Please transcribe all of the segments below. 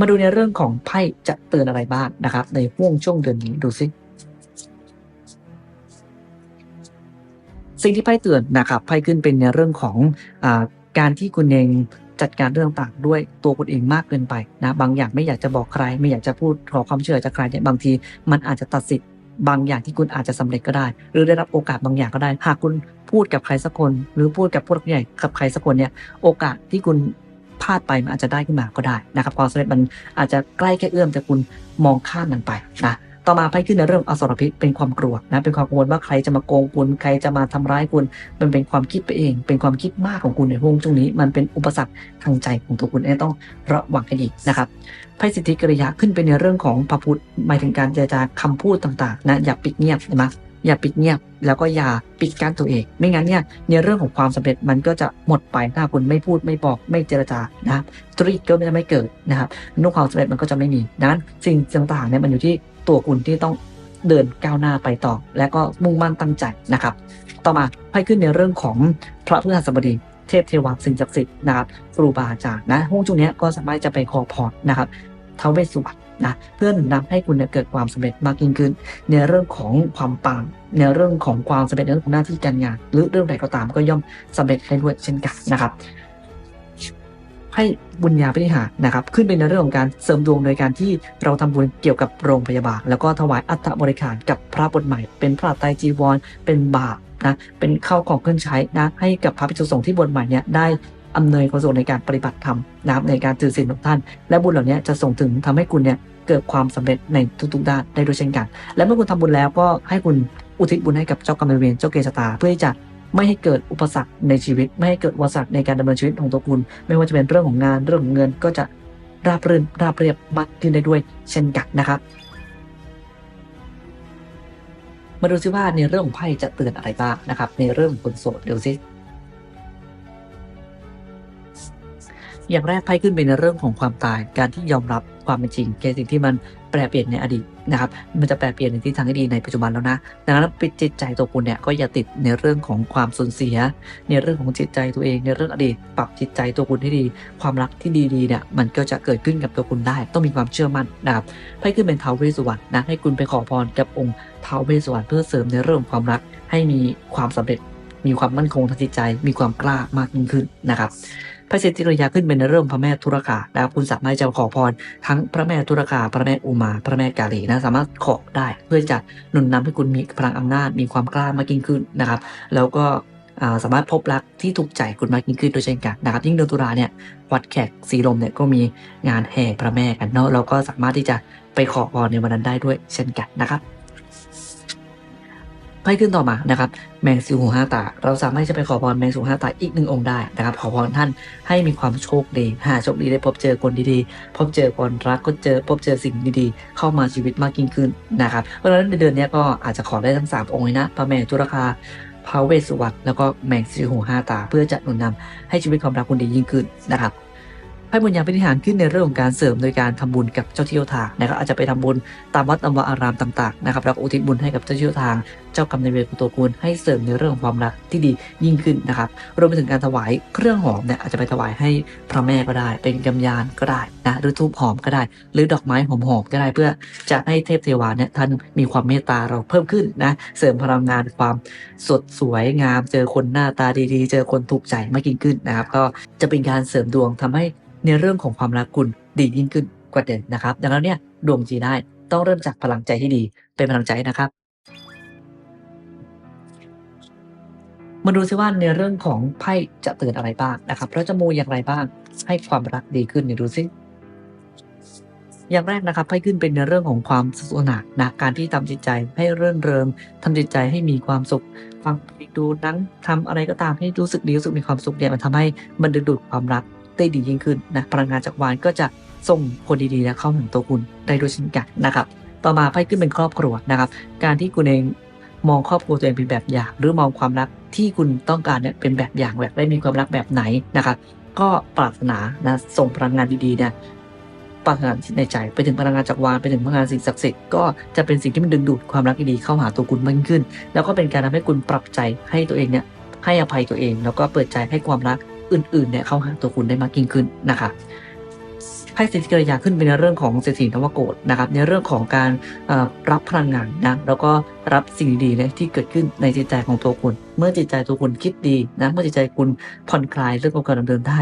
มาดูในเรื่องของไพ่จะเตือนอะไรบ้างนะครับ ในห่วงช่วงเดือนนี้ดูซิสิ่งที่ไพ่เตือนนะครับไพ่ขึ้นเป็นในเรื่องของอการที่คุณเองจัดการเรื่องต่างๆด้วยตัวคุณเองมากเกินไปนะบางอย่างไม่อยากจะบอกใคร ไม่อยากจะพูดขอความเหลือจากใครเนี่ยบางที มันอาจจะตัดสิทธิ์บางอย่างที่คุณอาจจะสำเร็จก็ได้ หรือได้รับโอกาสบางอย่างก็ได้ หากคุณพูดกับใครสักคน หรือพูดกับผู้หลักผู้ใหญ่กับใครสักคนเนี่ยโอกาสที่คุณ พลาดไปมันอาจจะได้ขึ้นมาก็ได้นะครับความสำเร็จมันอาจจะใกล้แค่เอื้อมแต่คุณมองข้ามมันไปนะต่อมาไพ่ขึ้นในเรื่องอสรพิษเป็นความกลัวนะเป็นความกังวลว่าใครจะมาโกงคุณใครจะมาทำร้ายคุณมันเป็นความคิดไปเอง เป็นความคิดมากของคุณในห่วงช่วงนี้ มันเป็นอุปสรรคทางใจของตัวคุณต้องระวังให้ดีนะครับไพ่สิทธิกริยาขึ้นเป็นในเรื่องของพระพุทธหมายถึงการเจรจาคำพูดต่างๆนะอย่าปิดเงียบนะ อย่าปิดเงียบ แล้วก็อย่าปิดกั้นตัวเอง ไม่งั้นเนี่ยในเรื่องของความสำเร็จมันก็จะหมดไปถ้าคุณไม่พูดไม่บอกไม่เจรจานะครับธุรกิจก็จะไม่เกิดนะครับนุ่ความสำเร็จมันก็จะไม่มีดังนั้นสิ่งต่างๆเนี่ยมันอยู่ที่ตัวคุณที่ต้องเดินก้าวหน้าไปต่อ และก็มุ่งมั่นตั้งใจนะครับ ต่อมาไพ่ขึ้นในเรื่องของพระพฤหัสบดีเทพเทวาสิ่งศักดิ์สิทธิ์นะครับครูบาอาจารย์นะห้องช่วงเนี้ยก็สามารถจะไปขอพรนะครับเทวเวสสุวรรณ นะเพื่อหนุนนำให้คุณเนี่ยเกิดความสำเร็จมากยิ่งขึ้น ในเรื่องของความปังในเรื่องของความสำเร็จในเรื่องของหน้าที่การงาน หรือเรื่องใดก็ตามก็ย่อมสำเร็จได้ด้วยเช่นกันนะครับให้บุญญาพิหารนะครับ ขึ้นเป็นในเรื่องของการเสริมดวงโดยการที่เราทำบุญเกี่ยวกับโรงพยาบาล แล้วก็ถวายอัฐบริขารกับพระบทใหม่ เป็นพระไตรจีวร เป็นบาตรนะเป็นข้าวของเครื่องใช้นะให้กับพระภิกษุสงฆ์ที่บวชใหม่เนี่ยได้ อำนวยความสะดวกในการปฏิบัติธรรมนะครับในการถือศีลของท่าน และบุญเหล่านี้จะส่งถึงทำให้คุณเนี่ยเกิดความสำเร็จในทุกๆด้านได้ด้วยเช่นกัน และเมื่อคุณทำบุญแล้วก็ให้คุณอุทิศบุญให้กับเจ้ากรรมนายเวรเจ้าเกณฑ์ชะตาเพื่อที่จะไม่ให้เกิดอุปสรรคในชีวิต ไม่ให้เกิดอุปสรรคในการดำเนินชีวิตของตัวคุณ ไม่ว่าจะเป็นเรื่องของงานเรื่องของเงินก็จะราบรื่นราบเรียบมากขึ้นได้ด้วยเช่นกันนะครับมาดูซิว่าในเรื่องของไพ่จะเตือนอะไรบ้างนะครับ ในเรื่องของคนโสดเดี๋ยวซิ อย่างแรกไพ่ขึ้นเป็นในเรื่องของความตาย การที่ยอมรับความเป็นจริงแก่สิ่งที่มันแปรเปลี่ยนในอดีตนะครับ มันจะแปรเปลี่ยนในทิศทางที่ดีในปัจจุบันแล้วนะ ดังนั้นปิดจิตใจตัวคุณเนี่ยก็อย่าติดในเรื่องของความสูญเสีย ในเรื่องของจิตใจตัวเอง ในเรื่องอดีต ปรับจิตใจตัวคุณให้ดี ความรักที่ดีๆเนี่ยมันก็จะเกิดขึ้นกับตัวคุณได้ ต้องมีความเชื่อมั่นนะครับไพ่ขึ้นเป็นท้าวเวสสุวรรณนะให้คุณไปขอพรกับองค์ท้าวเวสสุวรรณเพื่อเสริมในเรื่องความรักให้มีความสำเร็จ มีความมั่นคงทางจิตใจ มีความกล้ามากยิ่งขึ้นนะครับ พระเศรษฐิรยาขึ้นเป็นเรื่องพระแม่ธุรคานะครับคุณสามารถจะขอพรทั้งพระแม่ธุรคาพระแม่อุมา พระแม่กาลีนะสามารถขอได้เพื่อจะหนุนนำให้คุณมีพลังอำนาจมีความกล้ามากยิ่งขึ้นนะครับ แล้วก็สามารถพบรักที่ถูกใจคุณมากยิ่งขึ้นด้วยเช่นกันนะครับ ยิ่งเดือนตุลาเนี่ยวัดแขกสีลมเนี่ยก็มีงานแห่พระแม่กันเนาะเราก็สามารถที่จะไปขอพรในวันนั้นได้ด้วยเช่นกันนะครับ ไพ่ขึ้นต่อมานะครับแมงสิวหูห้าตา เราสามารถจะไปขอพรแมงสิวห้าตาอีกหนึ่งองค์ได้นะครับขอพรท่านให้มีความโชคดีหาโชคดีได้พบเจอคนดีๆ พบเจอคนรักก็เจอพบเจอสิ่งดีๆ เข้ามาชีวิตมากยิ่งขึ้นนะครับเพราะฉะนั้นในเดือนนี้ก็อาจจะขอได้ทั้งสามองค์นะพระแม่ตุรคาพระเวสสุวรรณแล้วก็แมงสิวหูห้าตา เพื่อจะหนุนนำให้ชีวิตความรักคุณดียิ่งขึ้นนะครับ ให้บุญญาพิธีหารขึ้นในเรื่องของการเสริมโดยการทำบุญกับเจ้าที่เจ้าทางนะครับอาจจะไปทำบุญตามวัดตามวาอารามต่างๆนะครับแล้วก็อุทิศบุญให้กับเจ้าที่เจ้าทาง เจ้ากรรมนายเวรของตัวคุณให้เสริมในเรื่องของความรักที่ดียิ่งขึ้นนะครับรวมไปถึงการถวายเครื่องหอมเนี่ยอาจจะไปถวายให้พระแม่ก็ได้ เป็นกำยานก็ได้นะหรือทูบหอมก็ได้ หรือดอกไม้หอมๆก็ได้ เพื่อจะให้เทพเทวาเนี่ยท่านมีความเมตตาเราเพิ่มขึ้นนะเสริมพลังงานความสดสวยงาม เจอคนหน้าตาดีๆ เจอคนถูกใจมากยิ่งขึ้นนะครับก็จะเป็นการเสริมดวงทำให้ ในเรื่องของความรักคุณดียิ่งขึ้นกว่าเดิมนะครับ ดังนั้นเนี่ยดวงจีได้ต้องเริ่มจากพลังใจที่ดีเป็นพลังใจนะครับ มาดูซิว่าในเรื่องของไพ่จะเตือนอะไรบ้างนะครับเราจะมูอย่างไรบ้างให้ความรักดีขึ้นเนี่ยดูซิอย่างแรกนะครับไพ่ขึ้นเป็นในเรื่องของความสนุกสนานนะการที่ทำจิตใจให้เรื่นเริงทำจิตใจให้มีความสุขฟังเพลงดูนังทำอะไรก็ตามให้รู้สึกดีรู้สึกมีความสุขเนี่ยมันทำให้มันดึงดูดความรัก ได้ดียิ่งขึ้นนะพลังงานจากวานก็จะส่งคนดีๆนะเข้าถึงตัวคุณได้ด้วยเช่นกันนะครับ ต่อมาไพ่ขึ้นเป็นครอบครัวนะครับ การที่คุณเองมองครอบครัวตัวเองเป็นแบบอย่าง หรือมองความรักที่คุณต้องการเนี่ยเป็นแบบอย่างแบบได้มีความรักแบบไหนนะครับ ก็ปรารถนานะส่งพลังงานดีๆเนี่ยปรารถนาในใจไปถึงพลังงานจากวานไปถึงพลังงานสิ่งศักดิ์สิทธิ์ก็จะเป็นสิ่งที่มันดึงดูดความรักดีๆเข้าหาตัวคุณมากขึ้น แล้วก็เป็นการทำให้คุณปรับใจให้ตัวเองเนี่ยให้อภัยตัวเอง แล้วก็เปิดใจให้ความรัก อื่นๆเนี่ยเข้าหาตัวคุณได้มากยิ่งขึ้นนะครับไพ่สิทธิกริยาขึ้นเป็นในเรื่องของเศรษฐีนวโกฏนะครับในเรื่องของการรับพลังงานนะแล้วก็รับสิ่งดีๆนี่ยที่เกิดขึ้นในจิตใจของตัวคุณ เมื่อจิตใจตัวคุณคิดดีนะเมื่อจิตใจคุณผ่อนคลายเรื่องของการดำเนินได้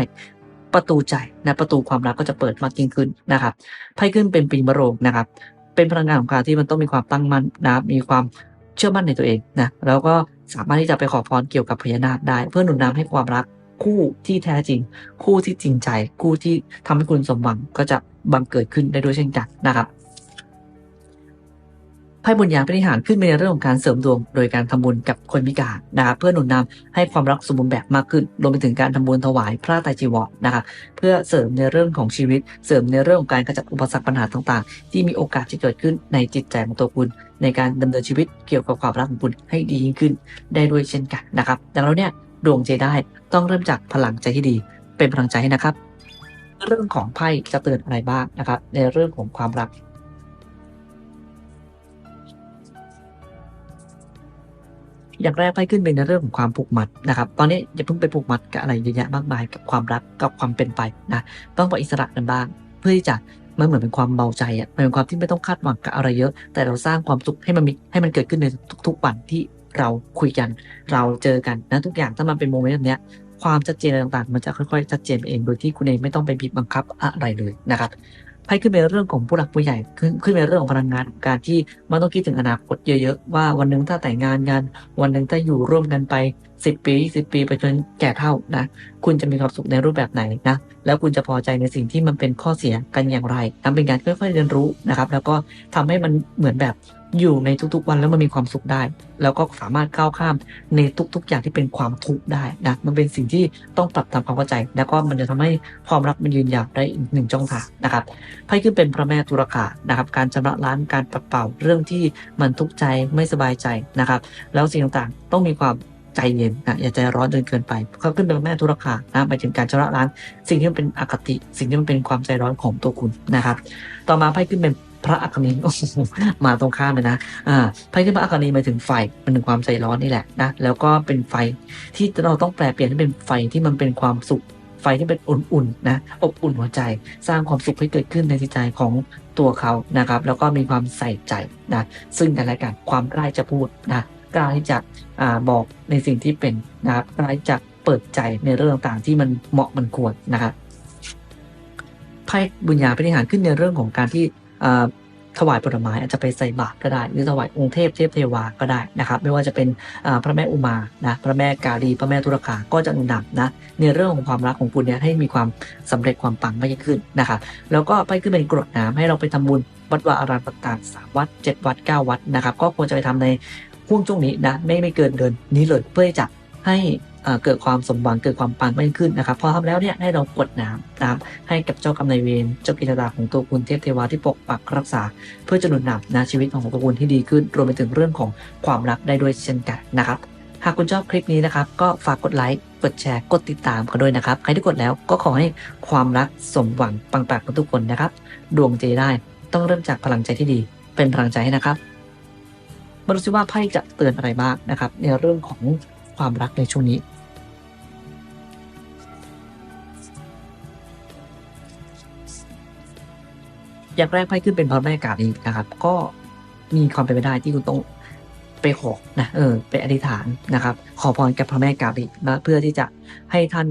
ประตูใจนะประตูความรักก็จะเปิดมากยิ่งขึ้นนะครับไพ่ขึ้นเป็นปีมะโรงนะครับเป็นพลังงานของการที่มันต้องมีความตั้งมั่นนะมีความเชื่อมั่นในตัวเองนะแล้วก็สามารถที่จะไปขอพรเกี่ยวกับพญานาคได้ เพื่อหนุนนำให้ความรัก คู่ที่แท้จริง คู่ที่จริงใจ คู่ที่ทำให้คุณสมหวังก็จะบังเกิดขึ้นได้ด้วยเช่นกันนะครับไพ่บุญญาปริหารขึ้นในเรื่องของการเสริมดวง โดยการทำบุญกับคนพิการนะครับเพื่อหนุนนำให้ความรักสมบูรณ์แบบมากขึ้น รวมไปถึงการทำบุญถวายพระไตรจีวรนะครับเพื่อเสริมในเรื่องของชีวิต เสริมในเรื่องของการขจัดอุปสรรคปัญหาต่างๆ ที่มีโอกาสที่เกิดขึ้นในจิตใจของตัวคุณ ในการดำเนินชีวิตเกี่ยวกับความรักของคุณให้ดียิ่งขึ้นได้ด้วยเช่นกันนะครับดังนั้นเนี่ย ดวงใจได้ ต้องเริ่มจากพลังใจที่ดี เป็นพลังใจให้นะครับ เรื่องของไพ่จะเตือนอะไรบ้างนะครับ ในเรื่องของความรักอย่างแรกไพ่ขึ้นเป็นในเรื่องของความผูกมัดนะครับ ตอนนี้อย่าเพิ่งไปผูกมัดกับอะไรเยอะแยะมากมายกับความรักกับความเป็นไปนะต้องปล่อยอิสระกันบ้าง เพื่อที่จะมันเหมือนเป็นความเบาใจอะมันเป็นความที่ไม่ต้องคาดหวังกับอะไรเยอะ แต่เราสร้างความสุขให้มันมีให้มันเกิดขึ้นในทุก ๆ วันที่ เราคุยกัน เราเจอกันนะทุกอย่างถ้ามันเป็นโมเมนต์แบบเนี้ยความชัดเจนอะไรต่างๆ มันจะค่อยๆชัดเจนเองโดยที่คุณเองไม่ต้องไปบีบบังคับอะไรเลยนะครับไพ่ขึ้นเป็นเรื่องของผู้หลักผู้ใหญ่ขึ้นขึ้นเป็นเรื่องของพลังงานการที่มันต้องคิดถึงอนาคตเยอะๆว่าวันหนึ่งถ้าแต่งงานกัน วันหนึ่งถ้าอยู่ร่วมกันไป 10 ปี20ปีไปจนแก่เท่านะคุณจะมีความสุขในรูปแบบไหนนะแล้วคุณจะพอใจในสิ่งที่มันเป็นข้อเสียกันอย่างไรนะเป็นการค่อยๆเรียนรู้นะครับ แล้วก็ทำให้มันเหมือนแบบ อยู่ในทุกๆวันแล้วมันมีความสุขได้ แล้วก็สามารถก้าวข้ามในทุกๆ อย่างที่เป็นความทุกข์ได้นะมันเป็นสิ่งที่ต้องปรับทำความเข้าใจ แล้วก็มันจะทำให้ความรักมันยืนยาวได้อีกหนึ่งช่องทางนะครับไพ่ขึ้นเป็นพระแม่ตุรกานะครับการชำระล้างการปัดเป่าเรื่องที่มันทุกข์ใจไม่สบายใจนะครับ แล้วสิ่งต่างๆต้องมีความใจเย็นนะอย่าใจร้อนจนเกินไปเขาขึ้นเป็นแม่ตุรกานะหมายถึงการชำระล้าง สิ่งที่มันเป็นอคติ สิ่งที่มันเป็นความใจร้อนของตัวคุณนะครับ ต่อมาไพ่ขึ้นเป็น พระอัคนีโอ้มาตรงข้ามเลยนะอ่าไพ่ขึ้นพระอัคนีหมายถึงไฟมันถึงความใจร้อนนี่แหละนะแล้วก็เป็นไฟที่เราต้องแปลเปลี่ยนให้เป็นไฟที่มันเป็นความสุขไฟที่เป็นอุ่นๆนะอบอุ่นหัวใจ สร้างความสุขให้เกิดขึ้นในจิตใจของตัวเขานะครับ แล้วก็มีความใส่ใจนะซึ่งกันและกันความกล้าจะพูดนะกล้าที่จะอ่าบอกในสิ่งที่เป็นนะครับกล้าที่จะเปิดใจในเรื่องต่างๆ ที่มันเหมาะมันควรนะครับไพ่บุญญาปฏิหารขึ้นในเรื่องของการที่ ถวายผลไม้อาจจะไปใส่บาตรก็ได้ หรือถวายองค์เทพเทพเทวาก็ได้นะครับ ไม่ว่าจะเป็นพระแม่อุมานะพระแม่กาลีพระแม่ตุรกาก็จะหนุนนำนะในเรื่องของความรักของคุณเนี่ยให้มีความสำเร็จความปังมากยิ่งขึ้นนะครับแล้วก็ไปขึ้นเป็นกรดน้ำให้เราไปทำบุญวัดวาอารามต่างๆสามวัดเจ็ดวัดเก้าวัดนะครับ ก็ควรจะไปทำในห่วงช่วงนี้นะไม่ไม่เกินเดือนนี้เลยเพื่อจะให้ เกิดความสมหวังเกิดความปังมากขึ้นนะครับพอทำแล้วเนี่ยให้เรากดน้ำนะครับให้กับเจ้ากรรมนายเวรเจ้ากิจดาของตัวคุณเทพเทวาที่ปกปักรักษา เพื่อจะหนุนนำนะชีวิตของตัวคุณที่ดีขึ้น รวมไปถึงเรื่องของความรักได้ด้วยเช่นกันนะครับหากคุณชอบคลิปนี้นะครับ ก็ฝากกดไลค์กดแชร์กดติดตามกันด้วยนะครับ ใครที่กดแล้วก็ขอให้ความรักสมหวังปังปักกับทุกคนนะครับ ดวงใจได้ต้องเริ่มจากพลังใจที่ดี เป็นพลังใจให้นะครับมาดูซิว่าไพ่จะเตือนอะไรบ้างนะครับ ในเรื่องของความรักในช่วงนี้ อย่างแรกไพ่ขึ้นเป็นพระแม่กาลีนะครับ ก็มีความเป็นไปได้ที่คุณต้องไปขอนะเออไปอธิษฐานนะครับ ขอพรกับพระแม่กาลีนะเพื่อที่จะให้ท่าน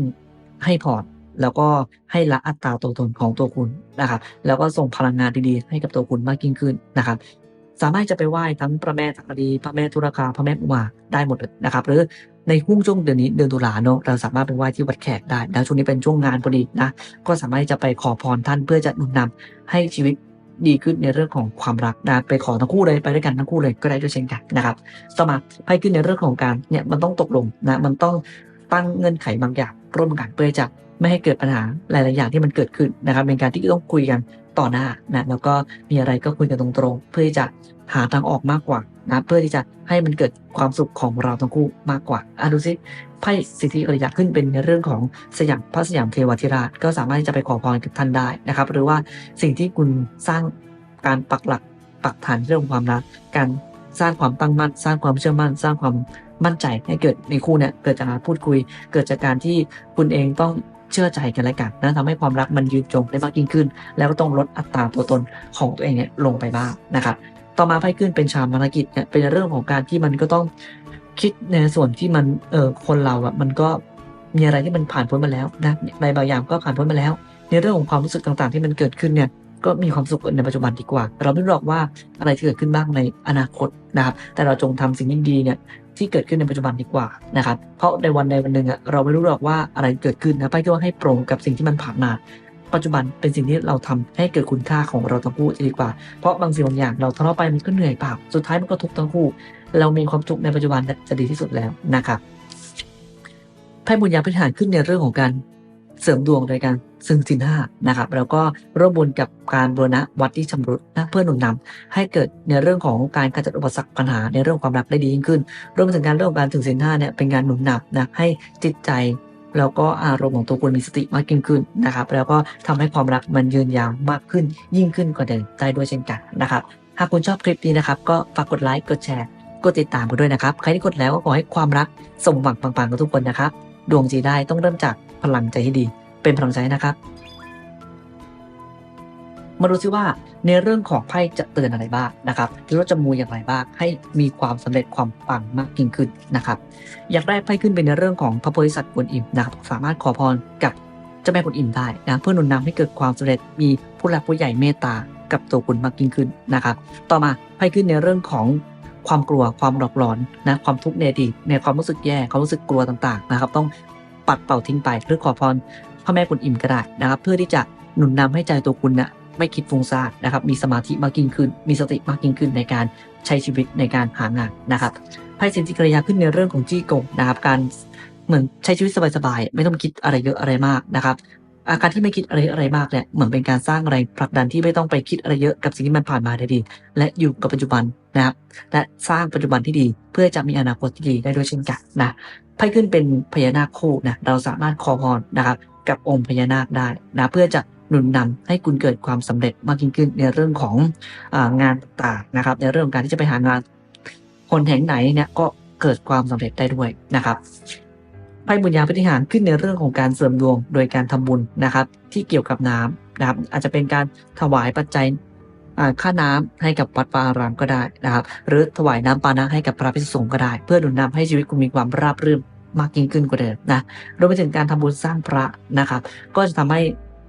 ให้พรแล้วก็ให้ละอัตตาตัวตนของตัวคุณนะครับ แล้วก็ส่งพลังงานดีๆให้กับตัวคุณมากยิ่งขึ้นนะครับ สามารถจะไปไหว้ทั้งพระแม่จักรีพระแม่ธุรคาพระแม่อุมาได้หมดเลยนะครับ หรือ ในห่วงช่วงเดือนนี้เดือนตุลาเนาะเราสามารถไปไหว้ที่วัดแขกได้นะช่วงนี้เป็นช่วงงานพอดีนะก็สามารถที่จะไปขอพรท่านเพื่อจะหนุนนำให้ชีวิตดีขึ้นในเรื่องของความรักนะไปขอทั้งคู่เลยไปด้วยกันทั้งคู่เลยก็ได้ด้วยเช่นกันนะครับต่อมาให้ขึ้นในเรื่องของการเนี่ยมันต้องตกลงนะมันต้องตั้งเงื่อนไขบางอย่างร่วมกันเพื่อจะ ไม่ให้เกิดปัญหาหลาย ๆ อย่างที่มันเกิดขึ้นนะครับ เป็นการที่ต้องคุยกันต่อหน้านะแล้วก็มีอะไรก็คุยกันตรง ๆ เพื่อที่จะหาทางออกมากกว่านะเพื่อที่จะให้มันเกิดความสุขของเราทั้งคู่มากกว่าอะดูสิไพ่สิทธิอริยะขึ้นเป็นในเรื่องของสยามพระสยามเทวทิราช ก็สามารถที่จะไปขอพรกับท่านได้นะครับ หรือว่าสิ่งที่คุณสร้างการปักหลักปักฐานเรื่องของความรักการสร้างความตั้งมั่น สร้างความเชื่อมั่น สร้างความมั่นใจให้เกิดในคู่เนี่ยเกิดจากการพูดคุย เกิดจากการที่คุณเองต้อง เชื่อใจกันและกันนะทำให้ความรักมันยืนจงได้มากยิ่งขึ้น แล้วก็ต้องลดอัตราตัวตนของตัวเองเนี่ยลงไปบ้างนะครับต่อมาไพ่ขึ้นเป็นชามภารกิจเนี่ยเป็นเรื่องของการที่มันก็ต้องคิดในส่วนที่มันเออคนเราอะมันก็มีอะไรที่มันผ่านพ้นมาแล้วนะในบางอย่างก็ผ่านพ้นมาแล้ว ในเรื่องของความรู้สึกต่างๆ ที่มันเกิดขึ้นเนี่ยก็มีความสุขในปัจจุบันดีกว่า เราไม่รู้หรอกว่าอะไรที่เกิดขึ้นบ้างในอนาคตนะครับแต่เราจงทำสิ่งที่ดีเนี่ย ที่เกิดขึ้นในปัจจุบันดีกว่านะครับเพราะในวันใดวันหนึ่งอะเราไม่รู้หรอกว่าอะไรเกิดขึ้นนะไพ่ก็ให้โปร่งกับสิ่งที่มันผ่านมาปัจจุบันเป็นสิ่งที่เราทำให้เกิดคุณค่าของเราทั้งคู่จะดีกว่า เพราะบางสิ่งบางอย่างเราทะเลาะไปมันก็เหนื่อยเปล่าสุดท้ายมันก็ทุกข์ทั้งคู่ เรามีความทุกข์ในปัจจุบันจะดีที่สุดแล้วนะครับไพ่บุญญาพิธานขึ้นในเรื่องของการ เสริมดวงโดยการซึ่งสินห้านะครับแล้วก็ร่วมบุญกับการบูรณะวัดที่ชำรุดนะเพื่อหนุนนำให้เกิดในเรื่องของการขจัดอุปสรรคปัญหาในเรื่องความรักได้ดียิ่งขึ้นรวมถึงการเรื่องการถึงสินห้าเนี่ยเป็นการหนุนนำนะให้จิตใจแล้วก็อารมณ์ของตัวคุณมีสติมากยิ่งขึ้นนะครับ แล้วก็ทำให้ความรักมันยืนยาวมากขึ้นยิ่งขึ้นกว่าเดิมได้ด้วยเช่นกันนะครับ หากคุณชอบคลิปนี้นะครับ ก็ฝากกดไลค์กดแชร์กดติดตามกันด้วยนะครับ ใครที่กดแล้วก็ขอให้ความรักสมหวังปังๆกับทุกคนนะครับ ดวงจีได้ต้องเริ่มจาก พลังใจที่ดี เป็นพลังใจนะครับ มาดูซิว่าในเรื่องของไพ่จะเตือนอะไรบ้างนะครับหรือว่าจะมูอย่างไรบ้างให้มีความสำเร็จความปังมากยิ่งขึ้นนะครับ อย่างแรกไพ่ขึ้นเป็นในเรื่องของพระโพธิสัตว์กวนอิมนะครับ สามารถขอพรกับเจ้าแม่กวนอิมได้นะเพื่อหนุนนำให้เกิดความสำเร็จมีผู้หลักผู้ใหญ่เมตตากับตัวคุณมากยิ่งขึ้นนะครับ ต่อมาไพ่ขึ้นในเรื่องของความกลัวความหลอกหลอนนะความทุกข์ในอดีตในความรู้สึกแย่ความรู้สึกกลัวต่างๆนะครับ ต้อง ปัดเป่าทิ้งไป หรือขอพรพระแม่กวนอิมก็ได้นะครับ เพื่อที่จะหนุนนำให้ใจตัวคุณนะไม่คิดฟุ้งซ่านนะครับ มีสมาธิมากยิ่งขึ้น มีสติมากยิ่งขึ้นในการใช้ชีวิตในการหางานนะครับไพ่สินจิกริยาขึ้นในเรื่องของจี้กงนะครับ การเหมือนใช้ชีวิตสบายๆ ไม่ต้องคิดอะไรเยอะอะไรมากนะครับอาการที่ไม่คิดอะไรอะไรมากเนี่ยเหมือนเป็นการสร้างแรงผลักดันที่ไม่ต้องไปคิดอะไรเยอะกับสิ่งที่มันผ่านมาได้ดี และอยู่กับปัจจุบันนะครับและสร้างปัจจุบันที่ดี เพื่อจะมีอนาคตที่ดีได้ด้วยเช่นกันนะ ไพ่ขึ้นเป็นพญานาคคู่นะเราสามารถขอพรนะครับกับองค์พญานาคได้นะเพื่อจะหนุนนำให้คุณเกิดความสำเร็จมากยิ่งขึ้นในเรื่องขององานต่างๆนะครับ ในเรื่องของการที่จะไปหางานคนแห่งไหนเนี่ยก็เกิดความสำเร็จได้ด้วยนะครับไพ่บุญญาปฏิหารขึ้นในเรื่องของการเสริมดวงโดยการทำบุญนะครับ ที่เกี่ยวกับน้ำนะครับอาจจะเป็นการถวายปัจจัย ค่าน้ำให้กับวัดวาอารามก็ได้นะครับ หรือถวายน้ำปานะให้กับพระภิกษุสงฆ์ก็ได้ เพื่อหนุนนำให้ชีวิตคุณมีความราบรื่นมากยิ่งขึ้นกว่าเดิมนะรวมไปถึงการทำบุญสร้างพระนะครับ ก็จะทำให้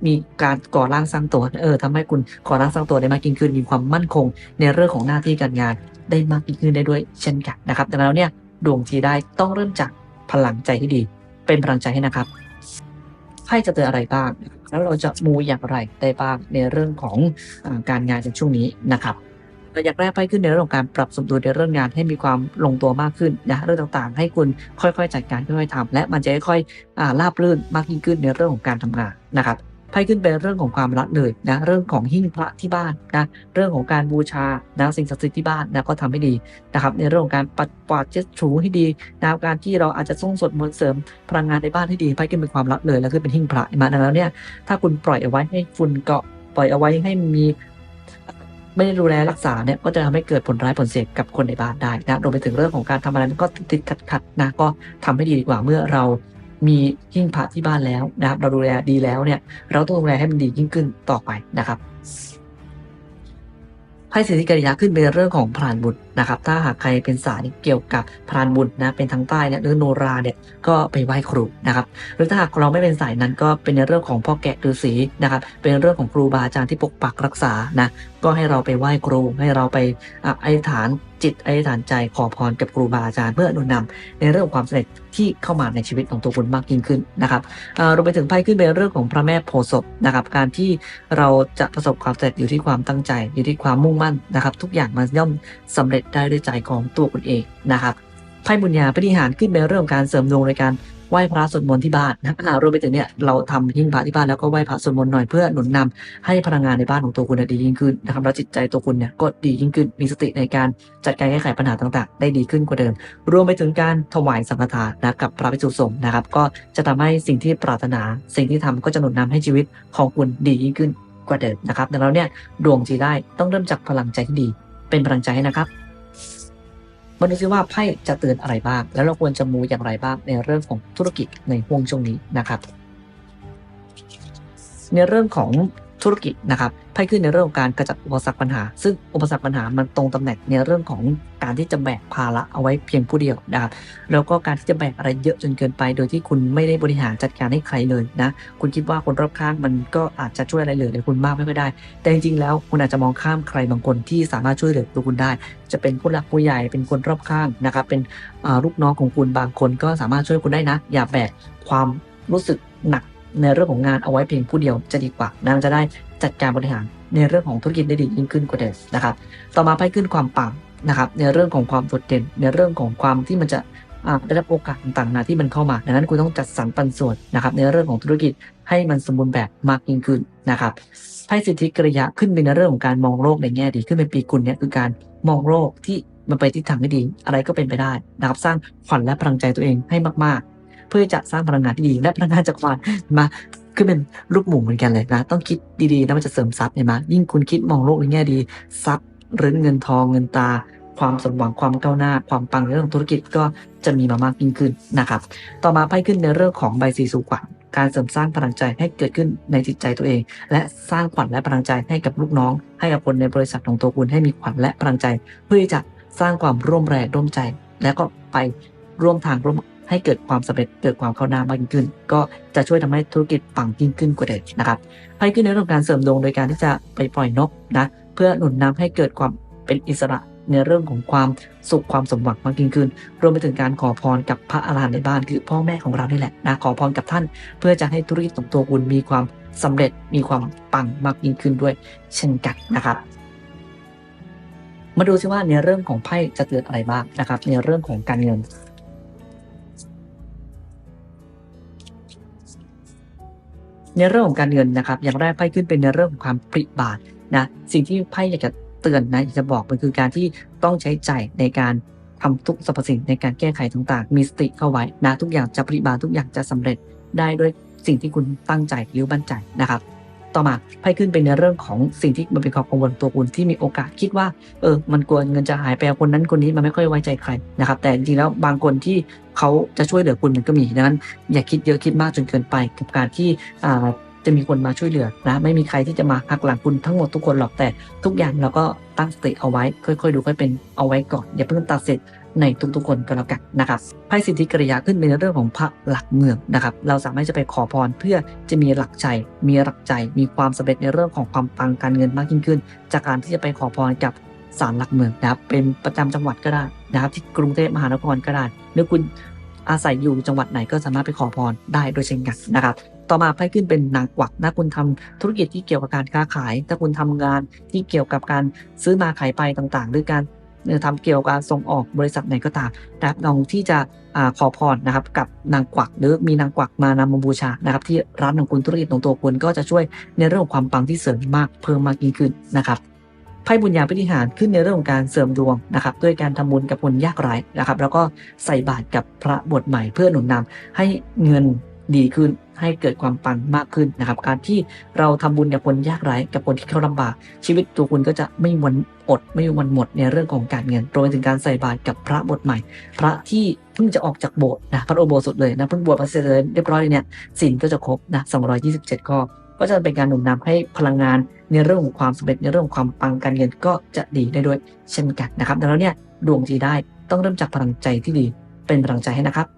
มีการก่อร่างสร้างตัวเออทำให้คุณก่อร่างสร้างตัวได้มากยิ่งขึ้น มีความมั่นคง ในเรื่องของหน้าที่การงานได้มากยิ่งขึ้นได้ด้วยเช่นกันนะครับดังนั้นแล้วเนี่ยดวงทีได้ต้องเริ่มจากพลังใจที่ดี เป็นพลังใจให้นะครับไพ่จะเตือนอะไรบ้าง แล้วเราจะมูอย่างไรได้บ้างในเรื่องของอการงานในช่วงนี้นะครับอย่างแรกไปขึ้นในเรื่องของการปรับสมดุลในเรื่องงานให้มีความลงตัวมากขึ้นนะเรื่องต่างๆ ให้คุณค่อยๆจัดการค่อยๆทำและมันจะค่อยๆอ่าราบรื่นมากยิ่งขึ้นในเรื่องของการทำงานนะครับ ไพ่ขึ้นเป็นเรื่องของความละเลยนะเรื่องของหิ้งพระที่บ้านนะเรื่องของการบูชานะสิ่งศักดิ์สิทธิ์ที่บ้านนะก็ทำให้ดีนะครับในเรื่องของการปัดกวาดเช็ดถูให้ดีนะการที่เราอาจจะส่งสดมนต์เสริมพลังงานในบ้านให้ดีไพ่ขึ้นเป็นความละเลยแล้วขึ้นเป็นหิ้งพระมาดังนั้นแล้วเนี่ยถ้าคุณปล่อยเอาไว้ให้ฝุ่นเกาะปล่อยเอาไว้ให้มีไม่ได้ดูแลรักษาเนี่ยก็จะทำให้เกิดผลร้ายผลเสียกับคนในบ้านได้นะรวมไปถึงเรื่องของการทำอะไรก็ติดขัดขัดๆนะก็ทำให้ดีดีกว่าเมื่อเรา มีหิ้งพระที่บ้านแล้วนะครับ เราดูแลดีแล้วเนี่ย เราต้องดูแลให้มันดียิ่งขึ้นต่อไปนะครับไพ่เศรษฐกิริยาขึ้นเป็นเรื่องของพรานบุตร นะครับ ถ้าหากใครเป็นสายเกี่ยวกับพรานบุญนะ เป็นทางใต้เนี่ยหรือโนราเนี่ยก็ไปไหว้ครูนะครับ หรือถ้าหากเราไม่เป็นสายนั้นก็เป็นในเรื่องของพ่อแกะฤาษีนะครับ เป็นเรื่องของครูบาอาจารย์ที่ปกปักรักษานะก็ให้เราไปไหว้ครูให้เราไปอธิษฐานจิตอธิษฐานใจขอพรกับครูบาอาจารย์เพื่อนุนนำในเรื่องของความสำเร็จที่เข้ามาในชีวิตของตัวคุณมากยิ่งขึ้นนะครับอ่ารวมไปถึงไพ่ขึ้นเป็นเรื่องของพระแม่โพธิ์ศพนะครับ การที่เราจะประสบความสำเร็จอยู่ที่ความตั้งใจ อยู่ที่ความมุ่งมั่นนะครับ ทุกอย่างมันย่อมสำเร็จได้ด้วยใจของตัวคุณเองนะครับไพ่บุญญาปฏิหารขึ้นเป็นเรื่องของการเสริมดวงในการไหว้พระสวดมนต์ที่บ้านนะครับรวมไปถึงเนี่ยเราทำหิ้งพระที่บ้านแล้วก็ไหว้พระสวดมนต์หน่อยเพื่อหนุนนำให้พลังงานในบ้านของตัวคุณดียิ่งขึ้นนะครับแล้วจิตใจตัวคุณเนี่ยก็ดียิ่งขึ้นมีสติในการจัดการแก้ไขปัญหาต่างๆ ได้ดีขึ้นกว่าเดิม รวมไปถึงการถวายสังฆทานนะกับพระภิกษุสงฆ์นะครับ ก็จะทำให้สิ่งที่ปรารถนา สิ่งที่ทำก็จะหนุนนำให้ชีวิตของคุณดียิ่งขึ้นกว่าเดิมนะครับดังนั้นเนี่ยดวงจีได้ต้องเริ่มจากพลังใจที่ดี เป็นพลังใจนะครับ มาดูซิว่าไพ่จะเตือนอะไรบ้าง แล้วเราควรจะมูอย่างไรบ้างในเรื่องของธุรกิจในห่วงช่วงนี้นะครับ ในเรื่องของธุรกิจนะครับ ไพ่ขึ้นในเรื่องของการกระจัดอุปสรรคปัญหา ซึ่งอุปสรรคปัญหามันตรงตำแหน่งในเรื่องของการที่จะแบกภาระเอาไว้เพียงผู้เดียวนะครับแล้วก็การที่จะแบกอะไรเยอะจนเกินไป โดยที่คุณไม่ได้บริหารจัดการให้ใครเลยนะคุณคิดว่าคนรอบข้างมันก็อาจจะช่วยอะไรเหลือในคุณมากไม่ค่อยได้ แต่จริงๆแล้วคุณอาจจะมองข้ามใครบางคนที่สามารถช่วยเหลือตัวคุณได้ จะเป็นผู้หลักผู้ใหญ่เป็นคนรอบข้างนะครับเป็นลูกน้องของคุณบางคนก็สามารถช่วยคุณได้นะ อย่าแบกความรู้สึกหนัก ในเรื่องของงานเอาไว้เพียงผู้เดียวจะดีกว่านะมันจะได้จัดการบริหารในเรื่องของธุรกิจได้ดียิ่งขึ้นกว่าเดิมนะครับ ต่อมาไพ่ขึ้นความปังนะครับ ในเรื่องของความโดดเด่น ในเรื่องของความที่มันจะได้รับโอกาสต่างๆนะที่มันเข้ามา ดังนั้นคุณต้องจัดสรรปันส่วนนะครับ ในเรื่องของธุรกิจให้มันสมบูรณ์แบบมากยิ่งขึ้นนะครับไพ่สิทธิกริยะขึ้นเป็นในเรื่องของการมองโลกในแง่ดี ขึ้นเป็นปีกุลเนี่ยคือการมองโลกที่มันไปทิศทางที่ดี อะไรก็เป็นไปได้นะครับ สร้างขวัญและพลังใจตัวเองให้มากๆ เพื่อจะสร้างพลังงานที่ดี และพลังงานจากรวาลมาขึ้นเป็นลูกหมูเหมือนกันเลยนะ ต้องคิดดีๆแล้วมันจะเสริมทรัพย์เห็นไหมยิ่งคุณคิดมองโลกในแง่ดีทรัพย์หรือเงินทองเงินตา ความสมหวังความก้าวหน้า ความปังในเรื่องธุรกิจก็จะมีมามากยิ่งขึ้นนะครับ ต่อมาไพ่ขึ้นในเรื่องของใบสีสู่ขวัญการเสริมสร้างพลังใจให้เกิดขึ้นในจิตใจตัวเอง และสร้างขวัญและพลังใจให้กับลูกน้อง ให้กับคนในบริษัทของตัวคุณให้มีขวัญและพลังใจ เพื่อที่จะสร้างความร่วมแรงร่วมใจ และก็ไปร่วมทางร่วม ให้เกิดความสำเร็จเกิดความเข้าหน้ามากยิ่งขึ้น ก็จะช่วยทำให้ธุรกิจปังยิ่งขึ้นกว่าเดิมนะครับไพ่ขึ้นในเรื่องการเสริมดวงโดยการที่จะไปปล่อยนกนะเพื่อหนุนนำให้เกิดความเป็นอิสระในเรื่องของความสุขความสมหวังมากยิ่งขึ้น รวมไปถึงการขอพรกับพระอาหารหันต์ในบ้านคือพ่อแม่ของเรานี่แหละนะขอพรกับท่าน เพื่อจะให้ธุรกิจของตัวคุณมีความสำเร็จมีความปังมากยิ่งขึ้นด้วย เช่นกันนะครับมาดูซิว่าในเรื่องของไพ่จะเตือนอะไรบ้างนะครับ ในเรื่องของการเงิน ในเรื่องของการเงินนะครับ อย่างแรกไพ่ขึ้นเป็นในเรื่องของความปริบาทนะสิ่งที่ไพ่อยากจะเตือนนะอยากจะบอกมันคือการที่ต้องใช้ใจในการทำทุกสรรพสิ่งในการแก้ไขต่างๆ มีสติเข้าไว้นะทุกอย่างจะปริบาททุกอย่างจะสำเร็จได้ด้วยสิ่งที่คุณตั้งใจหรือบั่นใจนะครับ ต่อมาไพ่ขึ้นเป็นในเรื่องของสิ่งที่มันเป็นความกังวลตัวคุณที่มีโอกาสคิดว่าเออมันกลัวเงินจะหายไปคนนั้นคนนี้มันไม่ค่อยไว้ใจใครนะครับแต่จริงๆแล้วบางคนที่เขาจะช่วยเหลือคุณมันก็มีดังนั้น อย่าคิดเยอะคิดมากจนเกินไป กับการที่อ่าจะมีคนมาช่วยเหลือนะไม่มีใครที่จะมาหักหลังคุณทั้งหมดทุกคนหรอกแต่ทุกอย่างเราก็ตั้งสติเอาไว้ค่อยๆ ดูค่อยเป็นเอาไว้ก่อน อย่าเพิ่งตัดสิน ในทุกๆคนก็แล้วกันนะครับไพ่สิทธิกริยาขึ้นเป็นเรื่องของพระหลักเมืองนะครับ เราสามารถจะไปขอพรเพื่อจะมีหลักใจ มีหลักใจ มีความสำเร็จในเรื่องของความปังการเงินมากยิ่งขึ้น จากการที่จะไปขอพรกับศาลหลักเมืองนะครับ เป็นประจำจังหวัดก็ได้นะครับ ที่กรุงเทพมหานครก็ได้หรือคุณอาศัยอยู่จังหวัดไหนก็สามารถไปขอพรได้โดยเช่นกันนะครับต่อมาไพ่ขึ้นเป็นนางกวักถ้าคุณทำธุรกิจที่เกี่ยวกับการค้าขาย ถ้าคุณทำงานที่เกี่ยวกับการซื้อมาขายไปต่างๆ หรือการ เอ่อทำเกี่ยวกับการส่งออกบริษัทไหนก็ตามนะครับลองที่จะขอพรนะครับกับนางกวักหรือมีนางกวักมานำมาบูชานะครับที่ร้านของคุณธุรกิจของตัวคุณก็จะช่วยในเรื่องของความปังที่เสริมมากเพิ่มมากยิ่งขึ้นนะครับไพ่บุญญาพิธิหารขึ้นในเรื่องของการเสริมดวงนะครับด้วยการทำบุญกับคนยากไร้นะครับ แล้วก็ใส่บาตรกับพระบทใหม่เพื่อหนุนนำให้เงินดีขึ้น ให้เกิดความปังมากขึ้นนะครับ การที่เราทำบุญกับคนยากไร้กับคนที่เขาลำบาก ชีวิตตัวคุณก็จะไม่มีวันอดไม่วันหมดในเรื่องของการเงินรวมไปถึงการใส่บาตรกับพระบทใหม่ พระที่เพิ่งจะออกจากโบสถ์นะพระโอโบสถเลยนะเพิ่งบวชมาเสร็จเลยเรียบร้อยเลยเนี่ยศีลก็จะครบนะ227 ข้อก็จะเป็นการหนุนนำให้พลังงานในเรื่องของความสำเร็จในเรื่องของความปังการเงินก็จะดีได้ด้วยเช่นกันนะครับดังนั้นเนี่ยดวงดีได้ต้องเริ่มจากพลังใจที่ดีเป็นพลังใจให้นะครับ